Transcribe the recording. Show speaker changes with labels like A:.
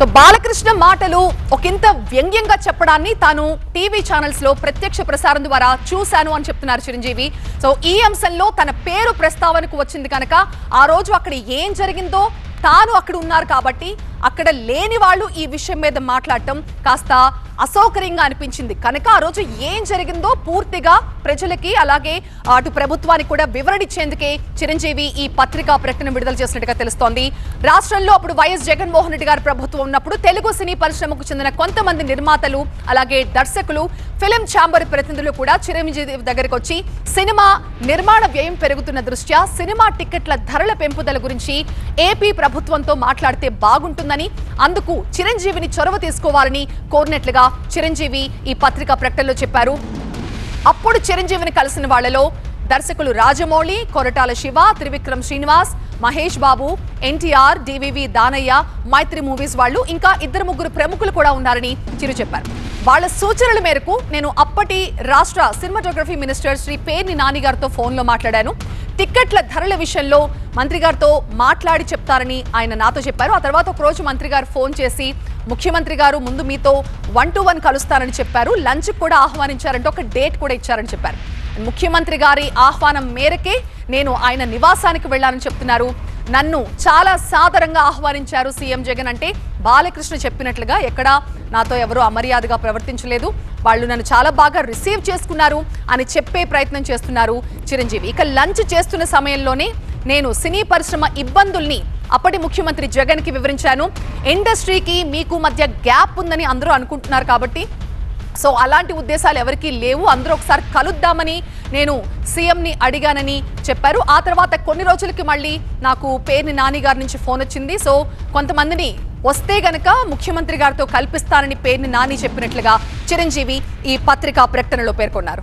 A: So Balakrishna మాటలు ఒకంత వ్యంగ్యంగా చెప్పడాన్ని తాను టీవీ ఛానల్స్లో ప్రత్యక్ష ప్రసారం ద్వారా చూశాను అని చెప్తున్నారు చిరంజీవి. సో ఈ అంశంలో తన పేరు ప్రస్తావనకు వచ్చింది కనుక ఆ రోజు అక్కడ ఏం జరిగిందో తాను అక్కడ ఉన్నారు కాబట్టి అక్కడ లేని వాళ్ళు ఈ విషయం మీద మాట్లాడటం కాస్త అసౌకర్యంగా అనిపించింది. కనుక ఆ రోజు ఏం జరిగిందో పూర్తిగా ప్రజలకి అలాగే అటు ప్రభుత్వానికి కూడా వివరణ ఇచ్చేందుకే చిరంజీవి ఈ పత్రికా ప్రకటన విడుదల చేసినట్టుగా తెలుస్తోంది. రాష్ట్రంలో అప్పుడు వైఎస్ జగన్మోహన్ రెడ్డి గారి ప్రభుత్వం ఉన్నప్పుడు తెలుగు సినీ పరిశ్రమకు చెందిన కొంతమంది నిర్మాతలు అలాగే దర్శకులు ఫిలిం ఛాంబర్ ప్రతినిధులు కూడా చిరంజీవి దగ్గరకు వచ్చి సినిమా నిర్మాణ వ్యయం పెరుగుతున్న దృష్ట్యా సినిమా టికెట్ల ధరల పెంపుదల గురించి ఏపీ ప్రభుత్వంతో మాట్లాడితే బాగుంటుంది ఉందని అందుకు చిరంజీవిని చొరవ తీసుకోవాలని కోరినట్లుగా చిరంజీవి ఈ పత్రికా ప్రకటనలో చెప్పారు. అప్పుడు చిరంజీవిని కలిసిన వాళ్ళలో దర్శకులు రాజమౌళి కొరటాల శివ త్రివిక్రమ్ శ్రీనివాస్ మహేష్ బాబు ఎన్టీఆర్ డివివి దానయ్య మైత్రి మూవీస్ వాళ్ళు ఇంకా ఇద్దరు ముగ్గురు ప్రముఖులు కూడా ఉన్నారని చిరు చెప్పారు. వాళ్ళ సూచనల మేరకు నేను అప్పటి రాష్ట్ర సినిమాటోగ్రఫీ మినిస్టర్ శ్రీ పేర్ని నాని గారితో ఫోన్లో మాట్లాడాను. టిక్కెట్ల ధరల విషయంలో మంత్రి గారితో మాట్లాడి చెప్తారని ఆయన నాతో చెప్పారు. ఆ తర్వాత ఒక రోజు మంత్రి గారు ఫోన్ చేసి ముఖ్యమంత్రి గారు ముందు మీతో వన్ టు వన్ కలుస్తారని చెప్పారు. లంచ్ కూడా ఆహ్వానించారంటే ఒక డేట్ కూడా ఇచ్చారని చెప్పారు. ముఖ్యమంత్రి గారి ఆహ్వానం మేరకే నేను ఆయన నివాసానికి వెళ్ళానని చెప్తున్నారు. నన్ను చాలా సాదరంగా ఆహ్వానించారు సీఎం జగన్ అంటే బాలకృష్ణ చెప్పినట్లుగా ఎక్కడా నాతో ఎవరూ అమర్యాదగా ప్రవర్తించలేదు. వాళ్ళు నన్ను చాలా బాగా రిసీవ్ చేసుకున్నారు అని చెప్పే ప్రయత్నం చేస్తున్నారు చిరంజీవి. ఇక లంచ్ చేస్తున్న సమయంలోనే నేను సినీ పరిశ్రమ ఇబ్బందుల్ని అప్పటి ముఖ్యమంత్రి జగన్కి వివరించాను. ఇండస్ట్రీకి మీకు మధ్య గ్యాప్ ఉందని అందరూ అనుకుంటున్నారు కాబట్టి సో అలాంటి ఉద్దేశాలు ఎవరికీ లేవు. అందరూ ఒకసారి కలుద్దామని నేను సీఎంని అడిగానని చెప్పారు. ఆ తర్వాత కొన్ని రోజులకి మళ్ళీ నాకు పేరుని నాని గారి నుంచి ఫోన్ వచ్చింది. సో కొంతమందిని వస్తే గనక ముఖ్యమంత్రి గారితో కల్పిస్తానని పేరుని నాని చెప్పినట్లుగా చిరంజీవి ఈ పత్రికా ప్రకటనలో పేర్కొన్నారు.